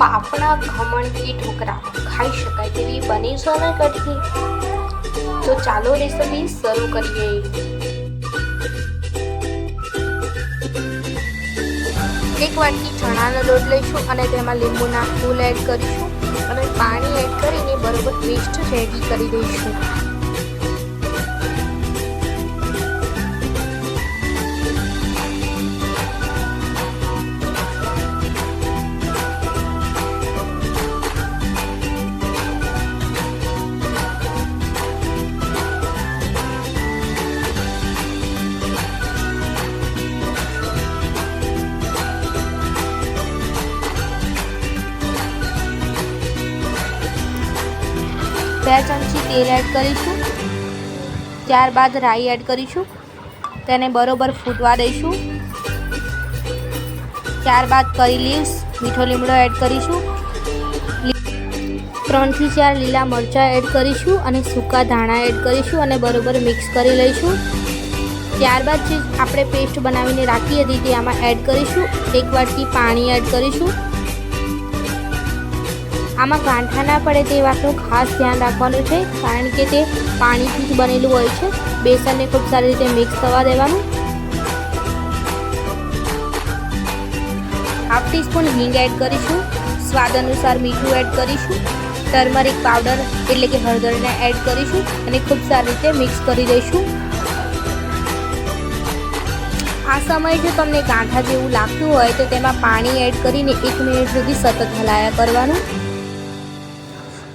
ફાફડા ખમણથી કે ઢોકળા ખાઈ શકાય તેવી બની છે ને કઢી. તો ચાલો રેસીપી શરૂ કરીએ. એક વાટકી ચણાનો લોટ લઈશું અને તેમાં લીંબુના ફૂલ એડ કરીશું. અને પાણી એડ કરીને બરોબર પેસ્ટ રેડી કરી દઈશું. બે ચમચી તેલ એડ કરીશું. ત્યારબાદ રાઈ એડ કરીશું. તેને બરોબર ફૂટવા દઈશું. ત્યારબાદ કરી લીવ્સ, મીઠો લીમડો એડ કરીશું. ત્રણથી ચાર લીલા મરચાં એડ કરીશું અને સૂકા ધાણા એડ કરીશું અને બરોબર મિક્સ કરી લઈશું. ત્યારબાદ જે આપણે પેસ્ટ બનાવીને રાખી હતી તે આમાં એડ કરીશું. એક વાટકી પાણી એડ કરીશું. આમાં ગાંઠા ના પડે તે વાતનું ખાસ ધ્યાન રાખવાનું છે, કારણ કે તે પાણીથી જ બનેલું હોય છે. બેસનને ખૂબ સારી રીતે મિક્સ થવા દેવાનું. હાફ ટીસ્પૂન હિંગ એડ કરીશું. સ્વાદ અનુસાર મીઠું એડ કરીશું. ટર્મરિક પાવડર એટલે કે હળદરને એડ કરીશું અને ખૂબ સારી રીતે મિક્સ કરી દઈશું. આ સમયે જો તમને ગાંઠા જેવું લાગતું હોય તો તેમાં પાણી એડ કરીને એક મિનિટ સુધી સતત હલાયા કરવાનું.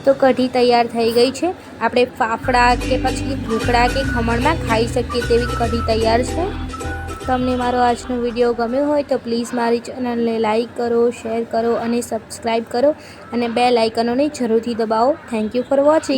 તો કઢી તૈયાર થઈ ગઈ છે. આપણે ફાફડા કે પછી ઢોકળા કે ખમણમાં ખાઈ શકીએ તેવી કઢી તૈયાર છે. તમને મારો આજનો વીડિયો ગમ્યો હોય તો પ્લીઝ મારી ચેનલને લાઇક કરો, શેર કરો અને સબસ્ક્રાઈબ કરો અને બે લાઇકનોને જરૂરથી દબાવો. Thank you for watching.